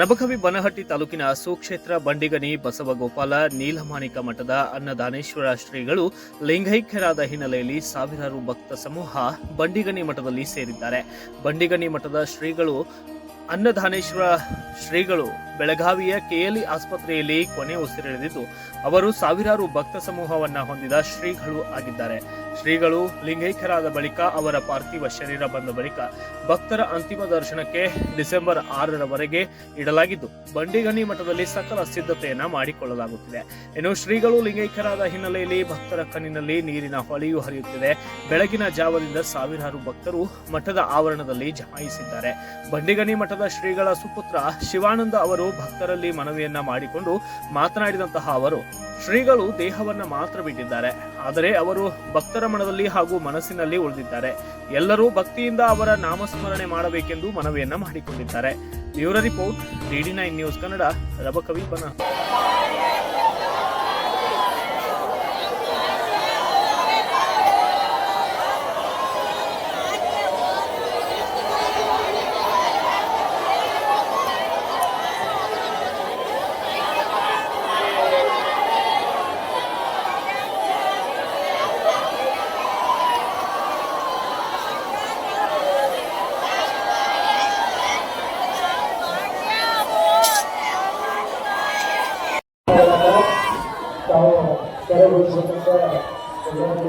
ರಬಕವಿ ಬನಹಟ್ಟಿ ತಾಲೂಕಿನ ಸುಕ್ಷೇತ್ರ, ಬಂಡಿಗನಿ, ಬಸವಗೋಪಾಲ, ನೀಲಮಾಣಿಕ ಮಠದ ಅನ್ನದಾನೇಶ್ವರ ಶ್ರೀಗಳು ಲಿಂಗೈಕ್ಯರಾದ ಹಿನ್ನೆಲೆಯಲ್ಲಿ ಸಾವಿರಾರು ಭಕ್ತ ಸಮೂಹ ಬಂಡಿಗನಿ ಮಠದಲ್ಲಿ ಸೇರಿದ್ದಾರೆ. ಬಂಡಿಗನಿ ಮಠದ ಶ್ರೀಗಳು ಅನ್ನದಾನೇಶ್ವರ ಶ್ರೀಗಳು ಬೆಳಗಾವಿಯ ಕೆಎಲ್ಇ ಆಸ್ಪತ್ರೆಯಲ್ಲಿ ಕೊನೆ ಉಸಿರೆಳೆದಿದ್ದು, ಅವರು ಸಾವಿರಾರು ಭಕ್ತ ಸಮೂಹವನ್ನ ಹೊಂದಿದ ಶ್ರೀಗಳು ಆಗಿದ್ದಾರೆ. ಶ್ರೀಗಳು ಲಿಂಗೈಕ್ಯರಾದ ಬಳಿಕ ಅವರ ಪಾರ್ಥಿವ ಶರೀರ ಬಂದ ಬಳಿಕ ಭಕ್ತರ ಅಂತಿಮ ದರ್ಶನಕ್ಕೆ ಡಿಸೆಂಬರ್ ಆರರವರೆಗೆ ಇಡಲಾಗಿದ್ದು ಬಂಡಿಗಣಿ ಮಠದಲ್ಲಿ ಸಕಲ ಸಿದ್ಧತೆಯನ್ನ ಮಾಡಿಕೊಳ್ಳಲಾಗುತ್ತಿದೆ. ಇನ್ನು ಶ್ರೀಗಳು ಲಿಂಗೈಕ್ಯರಾದ ಹಿನ್ನೆಲೆಯಲ್ಲಿ ಭಕ್ತರ ಕಣ್ಣಿನಲ್ಲಿ ನೀರಿನ ಹೊಳೆಯು ಹರಿಯುತ್ತಿದೆ. ಬೆಳಗಿನ ಜಾವದಿಂದ ಸಾವಿರಾರು ಭಕ್ತರು ಮಠದ ಆವರಣದಲ್ಲಿ ಜಮಾಯಿಸಿದ್ದಾರೆ. ಬಂಡಿಗನಿ ಮಠದ ಶ್ರೀಗಳ ಸುಪುತ್ರ ಶಿವಾನಂದ ಅವರು ಭಕ್ತರಲ್ಲಿ ಮನವಿಯನ್ನ ಮಾಡಿಕೊಂಡು ಮಾತನಾಡಿದಂತಹ ಅವರು, ಶ್ರೀಗಳು ದೇಹವನ್ನ ಮಾತ್ರ ಬಿಟ್ಟಿದ್ದಾರೆ, ಆದರೆ ಅವರು ಭಕ್ತರ ಮನದಲ್ಲಿ ಹಾಗೂ ಮನಸ್ಸಿನಲ್ಲಿ ಉಳಿದಿದ್ದಾರೆ. ಎಲ್ಲರೂ ಭಕ್ತಿಯಿಂದ ಅವರ ನಾಮಸ್ಮರಣೆ ಮಾಡಬೇಕೆಂದು ಮನವಿಯನ್ನ ಮಾಡಿಕೊಂಡಿದ್ದಾರೆ. Bureau report DD nine news Kannada, Rabakavi Bana.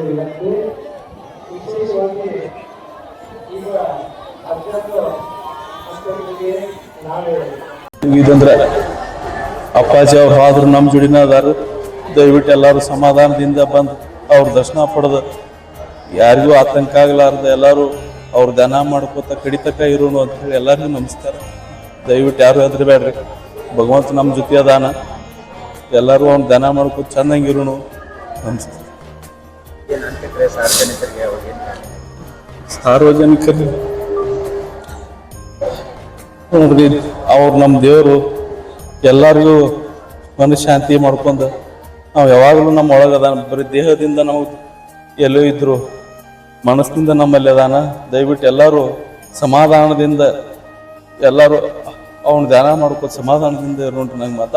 ವಿನಂತಿ ವಿಶೇಷವಾಗಿ ಈಗ ಅತ್ಯಂತ ಇದಂದ್ರೆ ಅಪ್ಪಾಜಿ ಅವ್ರು ಹೋದ್ರು ನಮ್ಮ ಜೋಡಿನ ಅದಾರ. ದಯವಿಟ್ಟು ಎಲ್ಲರೂ ಸಮಾಧಾನದಿಂದ ಬಂದು ಅವ್ರ ದರ್ಶನ ಪಡೆದು ಯಾರಿಗೂ ಆತಂಕ ಆಗ್ಲಾರ್ದ ಎಲ್ಲರೂ ಅವ್ರ ದನ ಮಾಡ್ಕೋತ ಕಡಿತಕ್ಕ ಇರೋನು ಅಂತ ಹೇಳಿ ಎಲ್ಲರಿಗೂ ನಮಸ್ಕಾರ. ದಯವಿಟ್ಟು ಯಾರು ಹೆದರ್ಬೇಡ್ರಿ. ಭಗವಂತ ನಮ್ಮ ಜೊತೆ ಅದಾನ. ಎಲ್ಲರೂ ಅವ್ನು ದನ ಮಾಡ್ಕೊಂಡು ಚಂದಂಗೆ ಇರೋನು ನಮಸ್ಕಾರ ಸಾರ್ವಜನಿಕರಿಗೆ ನೋಡ್ರಿ ಅವ್ರು ನಮ್ಮ ದೇವರು ಎಲ್ಲರಿಗೂ ಮನಃಶಾಂತಿ ಮಾಡ್ಕೊಂಡು ನಾವು ಯಾವಾಗಲೂ ನಮ್ಮ ಒಳಗದ ಬರೀ ದೇಹದಿಂದ ನಾವು ಎಲ್ಲೋ ಇದ್ರು ಮನಸ್ಸಿನಿಂದ ನಮ್ಮಲ್ಲಿ ಅದಾನ. ದಯವಿಟ್ಟು ಎಲ್ಲರೂ ಸಮಾಧಾನದಿಂದ ಎಲ್ಲರೂ ಅವ್ನ ಧ್ಯಾನ ಮಾಡ್ಕೊಂಡು ಸಮಾಧಾನದಿಂದ ಇರೋಣ ನಂಗೆ ಮಾತಾ